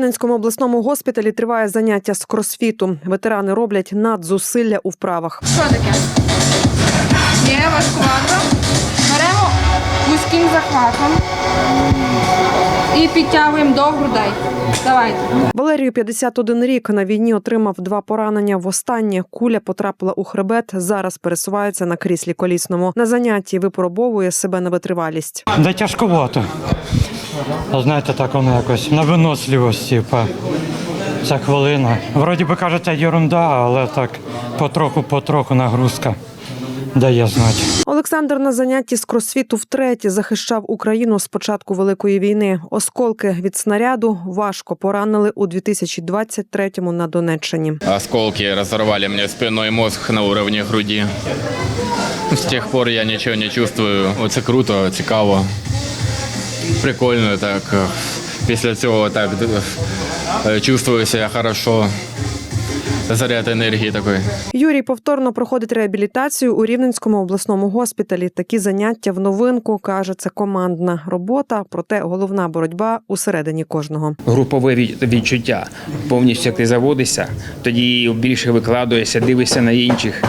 Рівненському обласному госпіталі триває заняття з кросфіту. Ветерани роблять надзусилля у вправах. Що таке? Є важкувато. Беремо вузьким захватом і підтягуємо до грудей. Давайте. Валерію 51 рік. На війні отримав два поранення. Востаннє куля потрапила у хребет. Зараз пересувається на кріслі колісному. На занятті випробовує себе на витривалість. Да тяжковато. А Знаєте, так воно якось на виносливості. По... Ця хвилина. Вроді би кажете, ерунда, але так потроху-потроху нагрузка дає знати. Олександр на занятті з кросфіту втретє захищав Україну з початку великої війни. Осколки від снаряду важко поранили у 2023-му на Донеччині. Осколки разорвали мне спинной мозг на уровне груди. С тех пор я ничего не чувствую. Оце круто, цікаво. Прикольно так. е, Після цього так е, чувствую себе хорошо. Заряд енергії такий. Юрій повторно проходить реабілітацію у Рівненському обласному госпіталі. Такі заняття в новинку каже, це командна робота, проте головна боротьба усередині кожного. групове від- відчуття. Повністю як ти заводишся, тоді більше викладуєшся, дивишся на інших.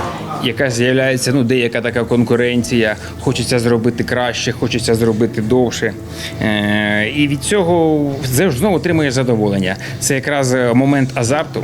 Яка з'являється ну, деяка така конкуренція, хочеться зробити краще, хочеться зробити довше. Е, і від цього знову отримуєш задоволення. Це якраз е, момент азарту,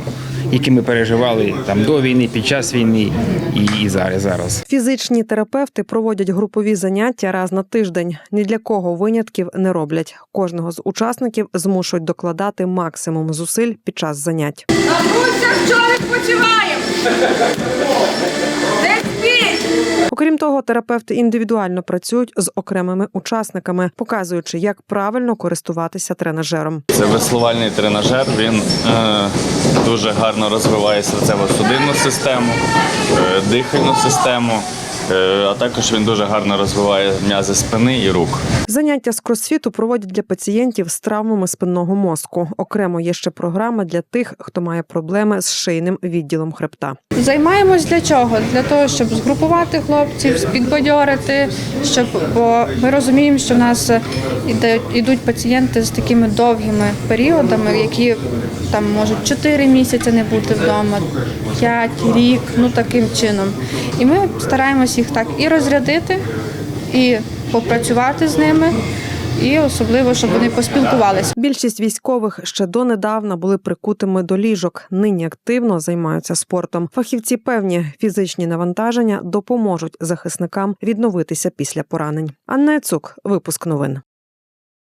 який ми переживали там до війни, під час війни і, і зараз. зараз. Фізичні терапевти проводять групові заняття раз на тиждень. Ні для кого винятків не роблять. Кожного з учасників змушують докладати максимум зусиль під час занять. Бабуся, що відпочиваємо? Не! Окрім того, терапевти індивідуально працюють з окремими учасниками, показуючи, як правильно користуватися тренажером. Це веслувальний тренажер. Він е, дуже гарно розвиває серцево-судинну систему, е, дихальну систему. Е, а також він дуже гарно розвиває м'язи спини і рук. Заняття з кросфіту проводять для пацієнтів з травмами спинного мозку. Окремо є ще програма для тих, хто має проблеми з шийним відділом хребта. Займаємось для чого? Для того, щоб згрупувати хлопців, підбадьорити, щоб бо ми розуміємо, що в нас іде, ідуть пацієнти з такими довгими періодами, які там можуть 4 місяці не бути вдома, 5, рік, ну таким чином. І ми стараємось їх так і розрядити, і попрацювати з ними, і особливо, щоб вони поспілкувалися. Більшість військових ще донедавна були прикутими до ліжок. Нині активно займаються спортом. Фахівці певні фізичні навантаження допоможуть захисникам відновитися після поранень. Анна Цук, випуск новин.